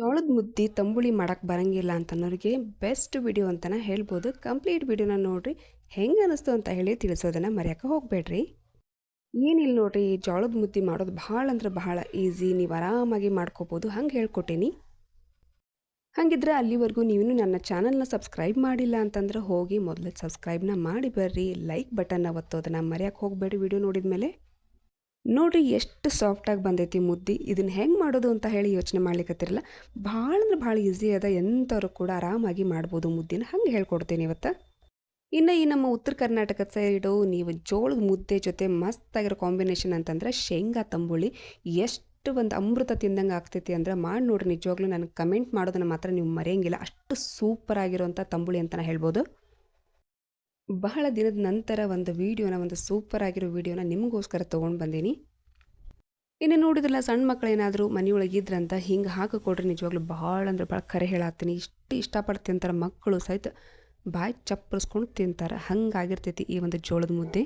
ಜೋಳದ ಮುದ್ದೆ ತಂಬುಳಿ ಮಾಡೋಕ್ಕೆ ಬರಂಗಿಲ್ಲ ಅಂತನ್ನೋರಿಗೆ ಬೆಸ್ಟ್ ವಿಡಿಯೋ ಅಂತಲೇ ಹೇಳ್ಬೋದು. ಕಂಪ್ಲೀಟ್ ವಿಡಿಯೋನ ನೋಡಿರಿ. ಹೆಂಗೆ ಅನ್ನಿಸ್ತು ಅಂತ ಹೇಳಿ ತಿಳಿಸೋದನ್ನು ಮರೆಯೋಕೆ ಹೋಗಬೇಡ್ರಿ. ಏನಿಲ್ಲ ನೋಡಿರಿ ಜೋಳದ ಮುದ್ದೆ ಮಾಡೋದು ಭಾಳ ಅಂದ್ರೆ ಭಾಳ ಈಸಿ ನೀವು ಆರಾಮಾಗಿ ಮಾಡ್ಕೋಬೋದು. ಹಂಗೆ ಹೇಳ್ಕೊಟ್ಟೀನಿ. ಹಾಗಿದ್ರೆ ಅಲ್ಲಿವರೆಗೂ ನೀವು ನನ್ನ ಚಾನಲ್ನ ಸಬ್ಸ್ಕ್ರೈಬ್ ಮಾಡಿಲ್ಲ ಅಂತಂದ್ರೆ ಹೋಗಿ ಮೊದಲು ಸಬ್ಸ್ಕ್ರೈಬ್ನ ಮಾಡಿ ಬರ್ರಿ. ಲೈಕ್ ಬಟನ್ನ ಒತ್ತೋದನ್ನು ಮರೆಯೋಕೆ ಹೋಗಬೇಡಿ ವಿಡಿಯೋ ನೋಡಿದ ಮೇಲೆ ನೋಡ್ರಿ ಎಷ್ಟು ಸಾಫ್ಟಾಗಿ ಬಂದೈತಿ ಮುದ್ದೆ. ಇದನ್ನು ಹೆಂಗೆ ಮಾಡೋದು ಅಂತ ಹೇಳಿ ಯೋಚನೆ ಮಾಡ್ಲಿಕ್ಕತ್ತಿರಲ್ಲ ಭಾಳ ಅಂದ್ರೆ ಭಾಳ ಈಸಿ ಅದ. ಎಂಥವ್ರು ಕೂಡ ಆರಾಮಾಗಿ ಮಾಡ್ಬೋದು ಮುದ್ದಿನ. ಹಂಗೆ ಹೇಳ್ಕೊಡ್ತೀನಿ ಇವತ್ತು. ಇನ್ನು ಈ ನಮ್ಮ ಉತ್ತರ ಕರ್ನಾಟಕದ ಸೈಡು ನೀವು ಜೋಳದ ಮುದ್ದೆ ಜೊತೆ ಮಸ್ತಾಗಿರೋ ಕಾಂಬಿನೇಷನ್ ಅಂತಂದ್ರೆ ಶೇಂಗಾ ತಂಬುಳಿ. ಎಷ್ಟು ಒಂದು ಅಮೃತ ತಿಂದಂಗೆ ಆಗ್ತೈತಿ ಅಂದ್ರೆ ಮಾಡಿ ನೋಡ್ರಿ ನಿಜವಾಗ್ಲೂ. ನನಗೆ ಕಮೆಂಟ್ ಮಾಡೋದನ್ನು ಮಾತ್ರ ನೀವು ಮರೆಯಂಗಿಲ್ಲ. ಅಷ್ಟು ಸೂಪರ್ ಆಗಿರೋಂಥ ತಂಬುಳಿ ಅಂತ ಹೇಳ್ಬೋದು. ಬಹಳ ದಿನದ ನಂತರ ಒಂದು ವೀಡಿಯೋನ, ಒಂದು ಸೂಪರ್ ಆಗಿರೋ ವೀಡಿಯೋನ ನಿಮಗೋಸ್ಕರ ತೊಗೊಂಡು ಬಂದೀನಿ. ಇನ್ನು ನೋಡಿದ್ರಲ್ಲ ಸಣ್ಣ ಮಕ್ಕಳೇನಾದರೂ ಮನೆಯೊಳಗೆ ಇದ್ರಂತ ಹಿಂಗೆ ಹಾಕಿಕೊಡ್ರಿ, ನಿಜವಾಗ್ಲೂ ಭಾಳ ಅಂದ್ರೆ ಭಾಳ ಕರೆ ಹೇಳಾಗ್ತೀನಿ ಇಷ್ಟು ಇಷ್ಟಪಟ್ಟು ತಿಂತಾರೆ ಮಕ್ಕಳು ಸಹಿತ ಬಾಯಿ ಚಪ್ಪರಿಸ್ಕೊಂಡು ತಿಂತಾರೆ. ಹಂಗಾಗಿರ್ತೈತಿ ಈ ಒಂದು ಜೋಳದ ಮುದ್ದೆ.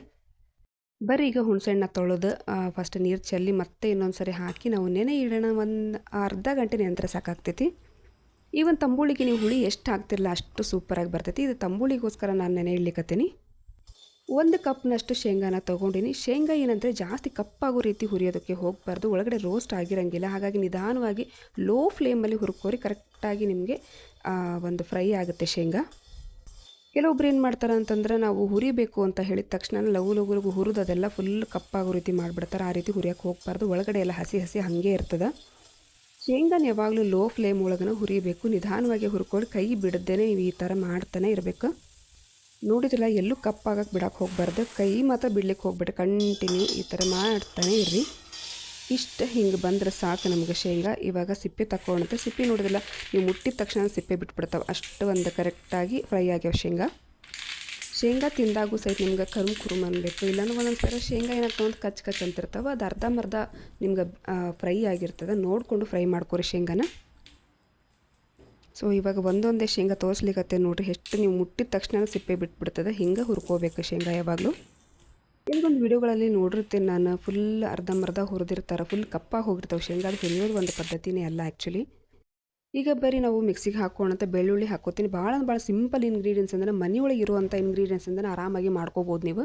ಬರ್ರಿ ಈಗ ಹುಣಸೆಹಣ್ಣ ತೊಳೆದು ಫಸ್ಟ್ ನೀರು ಚೆಲ್ಲಿ ಮತ್ತೆ ಇನ್ನೊಂದು ಸರಿ ಹಾಕಿ ನಾವು ನೆನೆ ಇಡೋಣ. ಒಂದು ಅರ್ಧ ಗಂಟೆ ನಂತರ ಸಾಕಾಗ್ತೈತಿ. ಈ ಒಂದು ತಂಬುಳಿಗೆ ನೀವು ಹುಳಿ ಎಷ್ಟು ಹಾಕ್ತಿರಲ್ಲ ಅಷ್ಟು ಸೂಪರಾಗಿ ಬರ್ತೈತಿ. ಇದು ತಂಬುಳಿಗೋಸ್ಕರ ನಾನು ನೆನೆ ಇಡ್ಲಿಕ್ಕತ್ತೀನಿ ಒಂದು ಕಪ್ನಷ್ಟು ಶೇಂಗಾನ ತೊಗೊಂಡಿನಿ. ಶೇಂಗಾ ಏನಂದರೆ ಜಾಸ್ತಿ ಕಪ್ಪಾಗೋ ರೀತಿ ಹುರಿಯೋದಕ್ಕೆ ಹೋಗಬಾರ್ದು. ಒಳಗಡೆ ರೋಸ್ಟ್ ಆಗಿರಂಗಿಲ್ಲ. ಹಾಗಾಗಿ ನಿಧಾನವಾಗಿ ಲೋ ಫ್ಲೇಮಲ್ಲಿ ಹುರ್ಕೋರಿ ಕರೆಕ್ಟಾಗಿ ನಿಮಗೆ ಒಂದು ಫ್ರೈ ಆಗುತ್ತೆ ಶೇಂಗಾ. ಕೆಲವೊಬ್ರು ಏನು ಮಾಡ್ತಾರೆ ಅಂತಂದ್ರೆ ನಾವು ಹುರಿಬೇಕು ಅಂತ ಹೇಳಿದ ತಕ್ಷಣ ಲಘು ಲಘು ಹುರಿದು ಅದೆಲ್ಲ ಫುಲ್ ಕಪ್ಪಾಗೋ ರೀತಿ ಮಾಡಿಬಿಡ್ತಾರೆ. ಆ ರೀತಿ ಹುರಿಯೋಕೆ ಹೋಗಬಾರ್ದು. ಒಳಗಡೆ ಎಲ್ಲ ಹಸಿ ಹಸಿ ಹಾಗೆ ಇರ್ತದೆ. ಶೇಂಗಾನ ಯಾವಾಗಲೂ ಲೋ ಫ್ಲೇಮ್ ಒಳಗನ ಹುರಿಬೇಕು, ನಿಧಾನವಾಗಿ ಹುರ್ಕೊಂಡು ಕೈ ಬಿಡದೇನೆ ನೀವು ಈ ಥರ ಮಾಡ್ತಾನೆ ಇರಬೇಕು. ನೋಡಿದ್ರಲ್ಲ, ಎಲ್ಲೂ ಕಪ್ಪಾಗಕ್ಕೆ ಬಿಡಕ್ಕೆ ಹೋಗ್ಬಾರ್ದು. ಕೈ ಮಾತ್ರ ಬಿಡ್ಲಿಕ್ಕೆ ಹೋಗ್ಬಿಟ್ಟು ಕಂಟಿನ್ಯೂ ಈ ಥರ ಮಾಡ್ತಾನೆ ಇರ್ರಿ. ಇಷ್ಟು ಹಿಂಗೆ ಬಂದ್ರೆ ಸಾಕು ನಮಗೆ ಶೇಂಗಾ. ಇವಾಗ ಸಿಪ್ಪೆ ತಗೊಳುತ್ತೆ ಸಿಪ್ಪೆ ನೋಡಿದ್ರಲ್ಲ, ನೀವು ಮುಟ್ಟಿದ ತಕ್ಷಣ ಸಿಪ್ಪೆ ಬಿಟ್ಬಿಡ್ತಾವೆ. ಅಷ್ಟು ಒಂದು ಕರೆಕ್ಟಾಗಿ ಫ್ರೈ ಆಗ್ಯಾವ ಶೇಂಗಾ. ಶೇಂಗಾ ತಿಂದಾಗೂ ಸಹಿತ ನಿಮ್ಗೆ ಕರುಮ್ ಕುರುಮ್ ಅನ್ಬೇಕು. ಇಲ್ಲಾಂದ್ರೆ ಒಂದೊಂದು ಸಲ ಶೇಂಗಾ ಏನಾಗ್ತದೆ ಅಂತ ಕಚ್ ಕಚ್ ಅಂತಿರ್ತಾವೆ, ಅದು ಅರ್ಧಂಬರ್ಧ ನಿಮ್ಗೆ ಫ್ರೈ ಆಗಿರ್ತದೆ. ನೋಡಿಕೊಂಡು ಫ್ರೈ ಮಾಡ್ಕೊರಿ ಶೇಂಗಾನ. ಸೊ ಇವಾಗ ಒಂದೊಂದೇ ಶೇಂಗಾ ತೋರಿಸ್ಲಿಕ್ಕತ್ತೆ ನೋಡಿರಿ, ಎಷ್ಟು ನೀವು ಮುಟ್ಟಿದ ತಕ್ಷಣ ಸಿಪ್ಪೆ ಬಿಟ್ಬಿಡ್ತದೆ. ಹಿಂಗೆ ಹುರ್ಕೋಬೇಕು ಶೇಂಗಾ ಯಾವಾಗಲೂ. ಕೆಲವೊಂದು ವಿಡಿಯೋಗಳಲ್ಲಿ ನೋಡಿರ್ತೀನಿ ನಾನು ಫುಲ್ ಅರ್ಧಂಬರ್ಧ ಹುರಿದಿರ್ತಾರೆ ಫುಲ್ ಕಪ್ಪಾಗಿ ಹೋಗಿರ್ತಾವೆ. ಶೇಂಗಾ ಅದು ಹುರಿಯೋದು ಒಂದು ಪದ್ಧತಿನೇ ಅಲ್ಲ ಆ್ಯಕ್ಚುಲಿ ಈಗ ಬರೀ ನಾವು ಮಿಕ್ಸಿಗೆ ಹಾಕೋಣಂತ ಬೆಳ್ಳುಳ್ಳಿ ಹಾಕೋತೀನಿ ಭಾಳ ಭಾಳ ಸಿಂಪಲ್ ಇಂಗ್ರೀಡಿಯೆಂಟ್ಸ್ ಅಂದರೆ ಮನೆಯೊಳಗೆ ಇರುವಂಥ ಇಂಗ್ರೀಡಿಯೆಂಟ್ಸ್ ಅಂದರೆ ಆರಾಮಾಗಿ ಮಾಡ್ಕೋಬೋದು ನೀವು.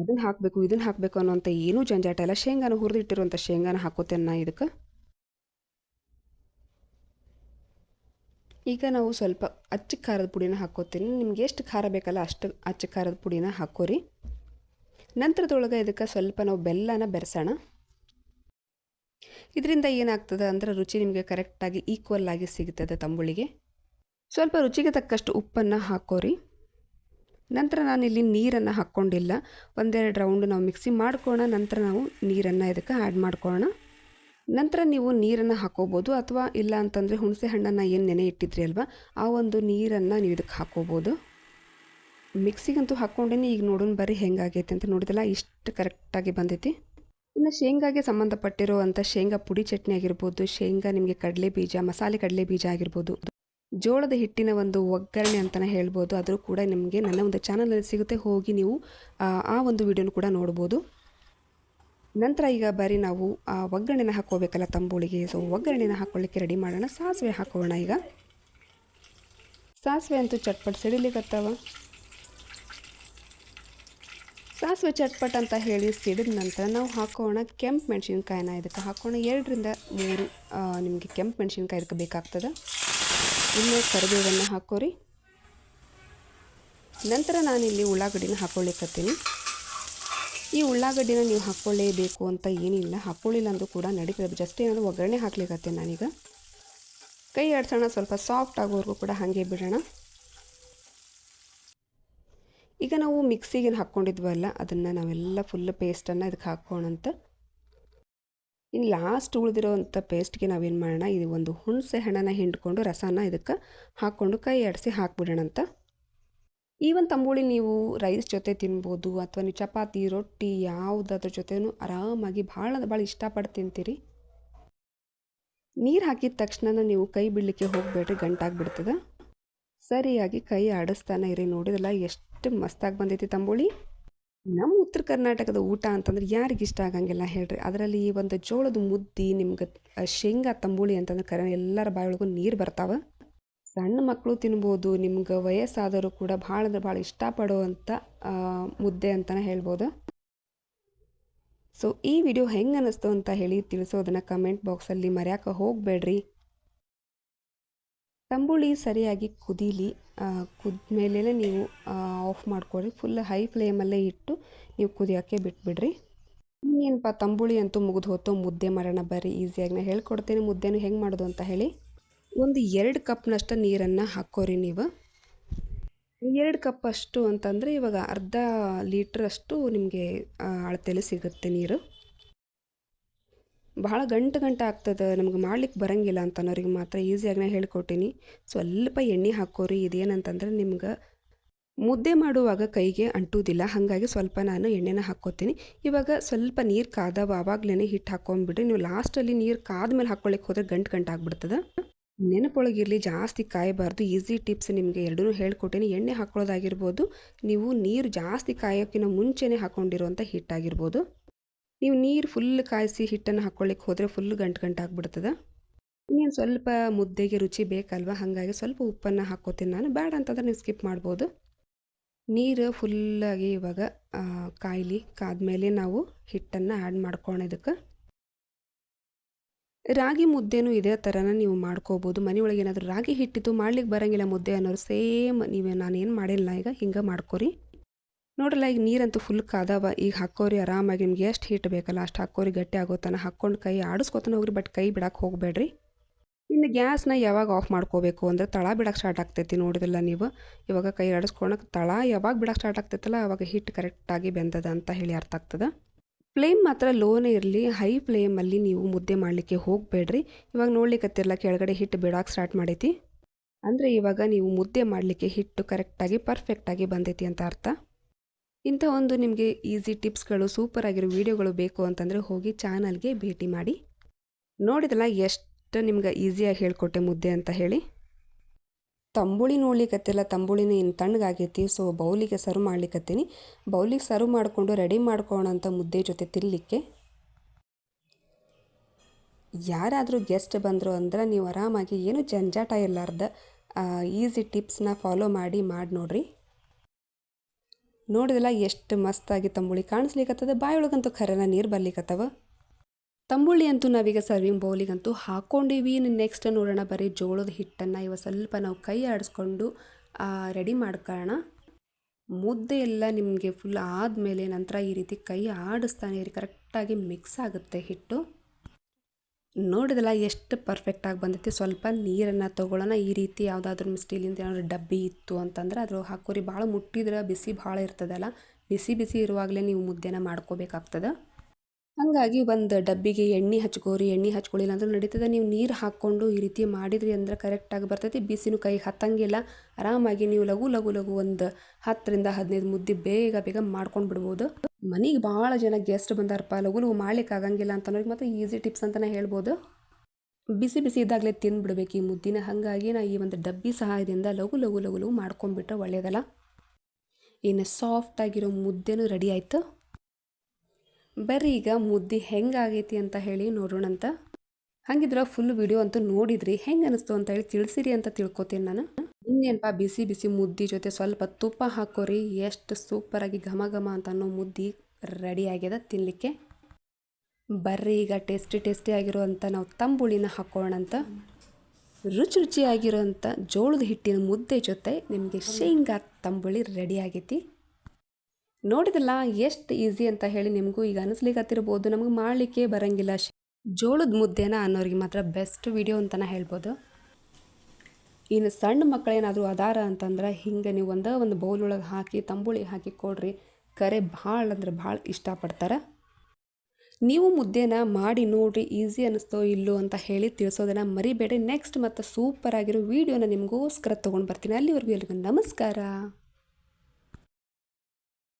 ಅದನ್ನು ಹಾಕಬೇಕು, ಇದನ್ನು ಹಾಕಬೇಕು ಅನ್ನೋಂಥ ಏನೂ ಜಂಜಾಟ ಇಲ್ಲ. ಶೇಂಗಾನ ಹುರಿದಿಟ್ಟಿರುವಂಥ ಶೇಂಗಾನ ಹಾಕೋತೇನೆ ನಾ ಇದಕ್ಕೆ. ಈಗ ನಾವು ಸ್ವಲ್ಪ ಅಚ್ಚ ಖಾರದ ಪುಡಿನ ಹಾಕೋತೀನಿ ನಿಮ್ಗೆ ಎಷ್ಟು ಖಾರ ಬೇಕಲ್ಲ ಅಷ್ಟು ಅಚ್ಚ ಖಾರದ ಪುಡಿನ ಹಾಕೋರಿ ನಂತರದೊಳಗೆ ಇದಕ್ಕೆ ಸ್ವಲ್ಪ ನಾವು ಬೆಲ್ಲನ ಬೆರೆಸೋಣ. ಇದರಿಂದ ಏನಾಗ್ತದೆ ಅಂದ್ರೆ ರುಚಿ ನಿಮಗೆ ಕರೆಕ್ಟಾಗಿ ಈಕ್ವಲ್ ಆಗಿ ಸಿಗುತ್ತದೆ ತಂಬುಳಿಗೆ. ಸ್ವಲ್ಪ ರುಚಿಗೆ ತಕ್ಕಷ್ಟು ಉಪ್ಪನ್ನು ಹಾಕೋರಿ. ನಂತರ ನಾನು ಇಲ್ಲಿ ನೀರನ್ನು ಹಾಕ್ಕೊಂಡಿಲ್ಲ. ಒಂದೆರಡು ರೌಂಡ್ ನಾವು ಮಿಕ್ಸಿ ಮಾಡ್ಕೊಳ್ಳೋಣ ನಂತರ ನಾವು ನೀರನ್ನು ಇದಕ್ಕೆ ಆ್ಯಡ್ ಮಾಡ್ಕೊಳ್ಳೋಣ ನಂತರ ನೀವು ನೀರನ್ನು ಹಾಕೋಬೋದು ಅಥವಾ ಇಲ್ಲ ಅಂತಂದರೆ ಹುಣಸೆ ಹಣ್ಣನ್ನು ಏನು ನೆನೆ ಇಟ್ಟಿದ್ರಿ ಅಲ್ವಾ, ಆ ಒಂದು ನೀರನ್ನು ನೀವು ಇದಕ್ಕೆ ಹಾಕೋಬೋದು. ಮಿಕ್ಸಿಗಂತೂ ಹಾಕ್ಕೊಂಡೇನೆ, ಈಗ ನೋಡೋಣ ಬರೀ ಹೆಂಗಾಗೈತೆ ಅಂತ ನೋಡಿದಲ್ಲ ಇಷ್ಟು ಕರೆಕ್ಟಾಗಿ ಬಂದೈತಿ. ಇನ್ನು ಶೇಂಗಾಗೆ ಸಂಬಂಧಪಟ್ಟಿರುವಂಥ ಶೇಂಗಾ ಪುಡಿ ಚಟ್ನಿ ಆಗಿರ್ಬೋದು, ಶೇಂಗಾ ನಿಮಗೆ ಕಡಲೆ ಬೀಜ, ಮಸಾಲೆ ಕಡಲೆ ಬೀಜ ಆಗಿರ್ಬೋದು. ಜೋಳದ ಹಿಟ್ಟಿನ ಒಂದು ಒಗ್ಗರಣೆ ಅಂತಲೇ ಹೇಳ್ಬೋದು. ಆದರೂ ಕೂಡ ನಿಮಗೆ ನನ್ನ ಒಂದು ಚಾನಲಲ್ಲಿ ಸಿಗುತ್ತೆ, ಹೋಗಿ ನೀವು, ಆ ಒಂದು ವಿಡಿಯೋನ ಕೂಡ ನೋಡ್ಬೋದು. ನಂತರ ಈಗ ಬರೀ ನಾವು, ಆ, ಒಗ್ಗರಣೆನ ಹಾಕೋಬೇಕಲ್ಲ ತಂಬುಳಿಗೆ. ಸೊ ಒಗ್ಗರಣೆನ ಹಾಕೊಳ್ಳಿಕ್ಕೆ ರೆಡಿ ಮಾಡೋಣ. ಸಾಸಿವೆ ಹಾಕೋಣ ಈಗ. ಸಾಸಿವೆ ಅಂತೂ ಚಟ್ಪಟ್ ಸಿಡಿಲಿಕ್ಕತ್ತವ ಸಾಸಿವೆ ಚಟ್ಪಟ್ ಅಂತ ಹೇಳಿ ಸಿಡಿದ ನಂತರ ನಾವು ಹಾಕೋಣ ಕೆಂಪು ಮೆಣಸಿನ್ಕಾಯಿನ. ಇದಕ್ಕೆ ಹಾಕೋಣ ಎರಡರಿಂದ ಮೂರು ನಿಮಗೆ ಕೆಂಪು ಮೆಣಸಿನ್ಕಾಯಿ ಇದಕ್ಕೆ ಬೇಕಾಗ್ತದೆ. ಇನ್ನು ಕರಿಬೇವನ್ನು ಹಾಕೋರಿ. ನಂತರ ನಾನಿಲ್ಲಿ ಉಳ್ಳಾಗಡ್ಡಿನ ಹಾಕ್ಕೊಳ್ಳಿಕ್ಕತ್ತೀನಿ ಈ ಉಳ್ಳಾಗಡ್ಡಿನ ನೀವು ಹಾಕ್ಕೊಳ್ಳೇಬೇಕು ಅಂತ ಏನಿಲ್ಲ. ಹಾಕ್ಕೊಳ್ಳಿಲ್ಲ ಅಂದರೂ ಕೂಡ ನಡೀತದೆ. ಜಸ್ಟ್ ಏನಾದರೂ ಒಗ್ಗರಣೆ ಹಾಕ್ಲಿಕ್ಕತ್ತೀನಿ ನಾನೀಗ. ಕೈ ಆಡ್ಸೋಣ. ಸ್ವಲ್ಪ ಸಾಫ್ಟ್ ಆಗೋವರೆಗೂ ಕೂಡ ಹಾಗೆ ಬಿಡೋಣ. ಈಗ ನಾವು ಮಿಕ್ಸಿಗೆ ಹಾಕ್ಕೊಂಡಿದ್ವಲ್ಲ, ಅದನ್ನು ನಾವೆಲ್ಲ ಫುಲ್ ಪೇಸ್ಟನ್ನು ಇದಕ್ಕೆ ಹಾಕೋಣಂತ ಇನ್ನು ಲಾಸ್ಟ್ ಉಳಿದಿರೋವಂಥ ಪೇಸ್ಟ್ಗೆ ನಾವೇನು ಮಾಡೋಣ, ಇದು ಒಂದು ಹುಣಸೆ ಹಣ್ಣನ್ನು ಹಿಂಡ್ಕೊಂಡು ರಸನ ಇದಕ್ಕೆ ಹಾಕ್ಕೊಂಡು ಕೈ ಆಡಿಸಿ ಹಾಕ್ಬಿಡೋಣಂತ ಈ ಒಂದು ತಂಬುಳಿ ನೀವು ರೈಸ್ ಜೊತೆ ತಿನ್ಬೋದು, ಅಥವಾ ನೀವು ಚಪಾತಿ, ರೊಟ್ಟಿ ಯಾವುದಾದ್ರ ಜೊತೆನೂ ಆರಾಮಾಗಿ ಭಾಳ ಭಾಳ ಇಷ್ಟಪಟ್ಟು ತಿಂತೀರಿ. ನೀರು ಹಾಕಿದ ತಕ್ಷಣ ನೀವು ಕೈ ಬಿಡಲಿಕ್ಕೆ ಹೋಗಬೇಡ್ರಿ ಗಂಟಾಗ್ಬಿಡ್ತದೆ ಸರಿಯಾಗಿ ಕೈ ಆಡಿಸ್ತಾನೆ ಇರಿ ನೋಡಿದಲ್ಲ ಎಷ್ಟು ಮಸ್ತಾಗಿ ಬಂದೈತಿ ತಂಬುಳಿ. ನಮ್ಮ ಉತ್ತರ ಕರ್ನಾಟಕದ ಊಟ ಅಂತಂದ್ರೆ ಯಾರಿಗೆ ಇಷ್ಟ ಆಗಂಗಿಲ್ಲ ಹೇಳ್ರಿ. ಅದರಲ್ಲಿ ಈ ಒಂದು ಜೋಳದ ಮುದ್ದೆ, ನಿಮ್ಗೆ ಶೇಂಗಾ ತಂಬುಳಿ ಅಂತಂದ್ರೆ ಕರೆ ಎಲ್ಲರ ಬಾಯೊಳಗೂ ನೀರು ಬರ್ತಾವೆ. ಸಣ್ಣ ಮಕ್ಕಳು ತಿನ್ಬೋದು, ನಿಮ್ಗೆ ವಯಸ್ಸಾದರೂ ಕೂಡ ಭಾಳ ಅಂದ್ರೆ ಭಾಳ ಇಷ್ಟಪಡುವಂಥ ಮುದ್ದೆ ಅಂತಲೇ ಹೇಳ್ಬೋದು. ಸೊ ಈ ವಿಡಿಯೋ ಹೆಂಗೆ ಅನ್ನಿಸ್ತು ಅಂತ ಹೇಳಿ ತಿಳಿಸೋದನ್ನು ಕಮೆಂಟ್ ಬಾಕ್ಸಲ್ಲಿ ಮರ್ಯಾಕ ಹೋಗಬೇಡ್ರಿ. ತಂಬುಳಿ ಸರಿಯಾಗಿ ಕುದೀಲಿ ಕುದ್ಮೇಲೆ ನೀವು ಆಫ್ ಮಾಡ್ಕೊಳ್ರಿ. ಫುಲ್ ಹೈ ಫ್ಲೇಮಲ್ಲೇ ಇಟ್ಟು ನೀವು ಕುದಿಯೋಕ್ಕೆ ಬಿಟ್ಬಿಡ್ರಿ. ಇನ್ನೇನಪ್ಪ, ತಂಬುಳಿ ಅಂತೂ ಮುಗಿದು ಹೋತು ಮುದ್ದೆ ಮಾಡೋಣ ಬರ್ರಿ ಈಸಿಯಾಗಿ ನಾನು ಹೇಳ್ಕೊಡ್ತೀನಿ. ಮುದ್ದೆನೂ ಹೆಂಗೆ ಮಾಡೋದು ಅಂತ ಹೇಳಿ. ಒಂದು ಎರಡು ಕಪ್ನಷ್ಟು ನೀರನ್ನು ಹಾಕೋರಿ ನೀವು. ಎರಡು ಕಪ್ ಅಷ್ಟು ಅಂತಂದರೆ ಇವಾಗ ಅರ್ಧ ಲೀಟ್ರಷ್ಟು ನಿಮಗೆ ಅಳತೆಯಲ್ಲಿ ಸಿಗುತ್ತೆ ನೀರು. ಭಾಳ ಗಂಟು ಗಂಟು ಆಗ್ತದೆ, ನಮ್ಗೆ ಮಾಡ್ಲಿಕ್ಕೆ ಬರಂಗಿಲ್ಲ ಅನ್ನೋರಿಗೆ ಮಾತ್ರ ಈಸಿಯಾಗಿ ನಾನು ಹೇಳ್ಕೊಟ್ಟಿನಿ. ಸ್ವಲ್ಪ ಎಣ್ಣೆ ಹಾಕೋರಿ, ಇದೇನಂತಂದ್ರೆ ನಿಮ್ಗೆ ಮುದ್ದೆ ಮಾಡುವಾಗ ಕೈಗೆ ಅಂಟುವುದಿಲ್ಲ ಹಾಗಾಗಿ ಸ್ವಲ್ಪ ನಾನು ಎಣ್ಣೆನ ಹಾಕ್ಕೋತೀನಿ. ಇವಾಗ ಸ್ವಲ್ಪ ನೀರು ಕಾದವ ಆವಾಗಲೇ ಹಿಟ್ಟು ಹಾಕೊಂಡ್ಬಿಡ್ರಿ ನೀವು ಲಾಸ್ಟಲ್ಲಿ ನೀರು ಕಾದ ಮೇಲೆ ಹಾಕ್ಕೊಳ್ಳಿಕ್ಕೆ ಹೋದ್ರೆ ಗಂಟು ಗಂಟು ಆಗ್ಬಿಡ್ತದೆ. ನೆನಪೊಳಗಿರಲಿ, ಜಾಸ್ತಿ ಕಾಯಬಾರ್ದು. ಈಸಿ ಟಿಪ್ಸ್ ನಿಮಗೆ ಎರಡೂ ಹೇಳ್ಕೊಟ್ಟೀನಿ. ಎಣ್ಣೆ ಹಾಕೊಳ್ಳೋದಾಗಿರ್ಬೋದು, ನೀವು ನೀರು ಜಾಸ್ತಿ ಕಾಯೋಕ್ಕಿಂತ ಮುಂಚೆನೇ ಹಾಕ್ಕೊಂಡಿರುವಂಥ ಹಿಟ್ಟಾಗಿರ್ಬೋದು ನೀವು ನೀರು ಫುಲ್ ಕಾಯಿಸಿ ಹಿಟ್ಟನ್ನು ಹಾಕ್ಕೊಳ್ಳಿಕ್ಕೆ ಹೋದರೆ ಫುಲ್ ಗಂಟು ಗಂಟು ಆಗ್ಬಿಡ್ತದೆ. ಇನ್ನೇನು ಸ್ವಲ್ಪ ಮುದ್ದೆಗೆ ರುಚಿ ಬೇಕಲ್ವ, ಹಾಗಾಗಿ ಸ್ವಲ್ಪ ಉಪ್ಪನ್ನು ಹಾಕ್ಕೋತೀನಿ ನಾನು. ಬೇಡ ಅಂತಂದ್ರೆ ನೀವು ಸ್ಕಿಪ್ ಮಾಡ್ಬೋದು. ನೀರು ಫುಲ್ಲಾಗಿ ಇವಾಗ ಕಾಯಿಲಿ ಕಾದ್ಮೇಲೆ ನಾವು ಹಿಟ್ಟನ್ನು ಆ್ಯಡ್ ಮಾಡ್ಕೊಳೋದಕ್ಕೆ ರಾಗಿ ಮುದ್ದೆನೂ ಇದೇ ಥರನ ನೀವು ಮಾಡ್ಕೋಬೋದು. ಮನೆಯೊಳಗೆ ಏನಾದರೂ ರಾಗಿ ಹಿಟ್ಟಿತ್ತು ಮಾಡ್ಲಿಕ್ಕೆ ಬರೋಂಗಿಲ್ಲ ಮುದ್ದೆ ಅನ್ನೋರು ಸೇಮ್ ನೀವು, ನಾನೇನು ಮಾಡಿಲ್ಲ ಈಗ, ಹಿಂಗೆ ಮಾಡ್ಕೊರಿ. ನೋಡ್ರಲ್ಲ ಈಗ ನೀರಂತೂ ಫುಲ್ ಕಾದವ. ಈಗ ಹಾಕೋರಿ ಆರಾಮಾಗಿ, ನಿಮ್ಗೆ ಎಷ್ಟು ಹೀಟ್ ಬೇಕಲ್ಲ, ಅಷ್ಟು ಹಾಕೋರಿ ಗಟ್ಟಿ ಆಗೋತನ ಹಾಕ್ಕೊಂಡು ಕೈ ಆಡಿಸ್ಕೊತಾನೆ ಹೋಗ್ರಿ ಬಟ್ ಕೈ ಬಿಡಕ್ಕೆ ಹೋಗಬೇಡ್ರಿ. ಇನ್ನು ಗ್ಯಾಸ್ನ ಯಾವಾಗ ಆಫ್ ಮಾಡ್ಕೋಬೇಕು ಅಂದರೆ ತಳ ಬಿಡಕ್ಕೆ ಸ್ಟಾರ್ಟ್ ಆಗ್ತೈತಿ ನೋಡಿದಿಲ್ಲ ನೀವು? ಇವಾಗ ಕೈ ಆಡಿಸ್ಕೊಳಕ್ಕೆ ತಳ ಯಾವಾಗ ಬಿಡಕ್ಕೆ ಸ್ಟಾರ್ಟ್ ಆಗ್ತೈತಲ್ಲ, ಅವಾಗ ಹಿಟ್ಟು ಕರೆಕ್ಟಾಗಿ ಬೆಂದದ ಅಂತ ಹೇಳಿ ಅರ್ಥ ಆಗ್ತದೆ? ಫ್ಲೇಮ್ ಮಾತ್ರ ಲೋನೇ ಇರಲಿ ಹೈ ಫ್ಲೇಮಲ್ಲಿ ನೀವು ಮುದ್ದೆ ಮಾಡಲಿಕ್ಕೆ ಹೋಗಬೇಡ್ರಿ. ಇವಾಗ ನೋಡ್ಲಿಕ್ಕತ್ತಿರಲ್ಲ ಕೆಳಗಡೆ ಹಿಟ್ಟು ಬಿಡಕ್ಕೆ ಸ್ಟಾರ್ಟ್ ಮಾಡೈತಿ. ಅಂದರೆ ಇವಾಗ ನೀವು ಮುದ್ದೆ ಮಾಡಲಿಕ್ಕೆ ಹಿಟ್ಟು ಕರೆಕ್ಟಾಗಿ ಪರ್ಫೆಕ್ಟಾಗಿ ಬಂದೈತಿ ಅಂತ ಅರ್ಥ? ಇಂಥ ಒಂದು ನಿಮಗೆ ಈಸಿ ಟಿಪ್ಸ್ಗಳು ಸೂಪರ್ ಆಗಿರೋ ವೀಡಿಯೋಗಳು ಬೇಕು ಅಂತಂದರೆ ಹೋಗಿ ಚಾನಲ್ಗೆ ಭೇಟಿ ಮಾಡಿ. ನೋಡಿದಲ್ಲ ಎಷ್ಟು ನಿಮ್ಗೆ ಈಸಿಯಾಗಿ ಹೇಳ್ಕೊಟ್ಟೆ ಮುದ್ದೆ ಅಂತ ಹೇಳಿ. ತಂಬುಳಿ ನೋಡ್ಲಿಕ್ಕತ್ತಿಲ್ಲ ತಂಬುಳಿನ ಇನ್ನು ತಣ್ಣಗಾಗೈತಿ ಸೊ ಬೌಲಿಗೆ ಸರ್ವ್ ಮಾಡ್ಲಿಕ್ಕತ್ತೀನಿ ಬೌಲಿಗೆ ಸರ್ವ್ ಮಾಡಿಕೊಂಡು ರೆಡಿ ಮಾಡ್ಕೊಳ್ಳೋಣಂಥ ಮುದ್ದೆ ಜೊತೆ ತಿನ್ನಲಿಕ್ಕೆ ಯಾರಾದರೂ ಗೆಸ್ಟ್ ಬಂದರು ಅಂದ್ರೆ ನೀವು ಆರಾಮಾಗಿ ಏನು ಜಂಜಾಟ ಇರಲಾರ್ದ ಈಸಿ ಟಿಪ್ಸ್ನ ಫಾಲೋ ಮಾಡಿ ಮಾಡಿ ನೋಡ್ರಿ. ನೋಡಿದಲ್ಲ ಎಷ್ಟು ಮಸ್ತಾಗಿ ತಂಬುಳಿ ಕಾಣಿಸ್ಲಿಕ್ಕತ್ತದ ಬಾಯೊಳಗಂತೂ ಖರೇನ ನೀರು ಬರ್ಲಿಕ್ಕತ್ತವ ತಂಬುಳಿ ಅಂತೂ ನಾವೀಗ ಸರ್ವಿಂಗ್ ಬೌಲಿಗಂತೂ ಹಾಕ್ಕೊಂಡಿವಿ ನೆಕ್ಸ್ಟ್ ನೋಡೋಣ ಬರೀ ಜೋಳದ ಹಿಟ್ಟನ್ನು ಇವ ಸ್ವಲ್ಪ ನಾವು ಕೈ ಆಡಿಸ್ಕೊಂಡು ರೆಡಿ ಮಾಡ್ಕೊಳ್ಳೋಣ. ಮುದ್ದೆ ಎಲ್ಲ ನಿಮಗೆ ಫುಲ್ ಆದಮೇಲೆ ನಂತರ ಈ ರೀತಿ ಕೈ ಆಡಿಸ್ತಾನೆ ಇರಿ. ಕರೆಕ್ಟಾಗಿ ಮಿಕ್ಸ್ ಆಗುತ್ತೆ ಹಿಟ್ಟು. ನೋಡಿದಲ್ಲ ಎಷ್ಟು ಪರ್ಫೆಕ್ಟಾಗಿ ಬಂದೈತಿ ಸ್ವಲ್ಪ ನೀರನ್ನು ತೊಗೊಳ್ಳೋಣ. ಈ ರೀತಿ ಯಾವುದಾದ್ರೂ ಸ್ಟೀಲಿಂದ ಏನಾದ್ರು ಡಬ್ಬಿ ಇತ್ತು ಅಂತಂದ್ರೆ ಅದ್ರ ಹಾಕೋರಿ. ಭಾಳ ಮುಟ್ಟಿದ್ರೆ ಬಿಸಿ ಭಾಳ ಇರ್ತದಲ್ಲ. ಬಿಸಿ ಬಿಸಿ ಇರುವಾಗಲೇ ನೀವು ಮುದ್ದೆನ ಮಾಡ್ಕೋಬೇಕಾಗ್ತದೆ. ಹಾಗಾಗಿ ಒಂದು ಡಬ್ಬಿಗೆ ಎಣ್ಣೆ ಹಚ್ಕೋರಿ, ಎಣ್ಣೆ ಹಚ್ಕೊಳ್ಳಿಲ್ಲ ಅಂದ್ರೆ ನಡೀತದೆ. ನೀವು ನೀರು ಹಾಕ್ಕೊಂಡು ಈ ರೀತಿ ಮಾಡಿದ್ರಿ ಅಂದ್ರೆ ಕರೆಕ್ಟಾಗಿ ಬರ್ತೈತಿ. ಬಿಸಿನೂ ಕೈ ಹತ್ತಂಗಿಲ್ಲ. ಆರಾಮಾಗಿ ನೀವು ಲಘು ಲಘು ಲಘು ಒಂದು ಹತ್ತರಿಂದ ಹದಿನೈದು ಮುದ್ದೆ ಬೇಗ ಬೇಗ ಮಾಡ್ಕೊಂಡು ಬಿಡ್ಬೋದು. ಮನೆಗೆ ಭಾಳ ಜನ ಗೆಸ್ಟ್ ಬಂದಾರಪ್ಪ. ಲಘು ಲಘು ಮಾಡ್ಲಿಕ್ಕೆ ಆಗಂಗಿಲ್ಲ ಅಂತ ಅನ್ನೋರಿಗೆ ಮತ್ತೆ ಈಸಿ ಟಿಪ್ಸ್ ಅಂತಲೇ ಹೇಳ್ಬೋದು. ಬಿಸಿ ಬಿಸಿ ಇದ್ದಾಗಲೇ ತಿಂದ್ಬಿಡ್ಬೇಕು ಈ ಮುದ್ದಿನ. ಹಾಗಾಗಿ ನಾ ಈ ಒಂದು ಡಬ್ಬಿ ಸಹಾಯದಿಂದ ಲಘು ಲಘು ಲಘು ಲಘು ಮಾಡ್ಕೊಂಡ್ಬಿಟ್ರೆ ಒಳ್ಳೆಯದಲ್ಲ ಏನು ಸಾಫ್ಟಾಗಿರೋ ಮುದ್ದೆನೂ ರೆಡಿ ಆಯಿತು. ಬರ್ರಿ ಈಗ ಮುದ್ದೆ ಹೆಂಗಾಗೈತಿ ಅಂತ ಹೇಳಿ ನೋಡೋಣಂತ. ಹಂಗಿದ್ರೆ ಫುಲ್ ವಿಡಿಯೋ ಅಂತೂ ನೋಡಿದ್ರಿ. ಹೆಂಗೆ ಅನಿಸ್ತು ಅಂತ ಹೇಳಿ ತಿಳಿಸಿರಿ ಅಂತ ತಿಳ್ಕೊತೀನಿ ನಾನು. ಇನ್ನೇನಪ್ಪ ಬಿಸಿ ಬಿಸಿ ಮುದ್ದೆ ಜೊತೆ ಸ್ವಲ್ಪ ತುಪ್ಪ ಹಾಕೋರಿ. ಎಷ್ಟು ಸೂಪರಾಗಿ ಘಮ ಘಮ ಅಂತ ಅನ್ನೋ ಮುದ್ದೆ ರೆಡಿ ಆಗ್ಯದ ತಿನ್ನಲಿಕ್ಕೆ ಬರ್ರಿ ಈಗ ಟೇಸ್ಟಿ ಟೇಸ್ಟಿ ಆಗಿರುವಂಥ ನಾವು ತಂಬುಳಿನ ಹಾಕೋಣಂತ ರುಚಿ ರುಚಿಯಾಗಿರೋಂಥ ಜೋಳದ ಹಿಟ್ಟಿನ ಮುದ್ದೆ ಜೊತೆ ನಿಮಗೆ ಶೇಂಗಾ ತಂಬುಳಿ ರೆಡಿ ಆಗೈತಿ. ನೋಡಿದಲ್ಲ ಎಷ್ಟು ಈಸಿ ಅಂತ ಹೇಳಿ ನಿಮಗೂ ಈಗ ಅನಿಸ್ಲಿಕ್ಕತ್ತಿರ್ಬೋದು ನಮಗೆ ಮಾಡಲಿಕ್ಕೆ ಬರಂಗಿಲ್ಲ. ಜೋಳದ ಮುದ್ದೆನ ಅನ್ನೋರಿಗೆ ಮಾತ್ರ ಬೆಸ್ಟ್ ವಿಡಿಯೋ ಅಂತಲೇ ಹೇಳ್ಬೋದು. ಇನ್ನು ಸಣ್ಣ ಮಕ್ಕಳೇನಾದರೂ ಅದಾರ ಅಂತಂದ್ರೆ ಹಿಂಗೆ ನೀವು ಒಂದೇ ಒಂದು ಬೌಲ್ ಒಳಗೆ ಹಾಕಿ, ತಂಬುಳಿ ಹಾಕಿ ಕೊಡ್ರಿ. ಕರೆ ಭಾಳ ಅಂದ್ರೆ ಭಾಳ ಇಷ್ಟಪಡ್ತಾರೆ. ನೀವು ಮುದ್ದೆನ ಮಾಡಿ ನೋಡಿರಿ ಈಸಿ ಅನ್ನಿಸ್ತೋ ಇಲ್ಲೋ ಅಂತ ಹೇಳಿ ತಿಳಿಸೋದನ್ನು ಮರಿಬೇಡಿ ನೆಕ್ಸ್ಟ್ ಮತ್ತು ಸೂಪರ್ ಆಗಿರೋ ವೀಡಿಯೋನ ನಿಮಗೋಸ್ಕರ ತೊಗೊಂಡು ಬರ್ತೀನಿ. ಅಲ್ಲಿವರೆಗೂ ಎಲ್ರಿಗೂ ನಮಸ್ಕಾರ.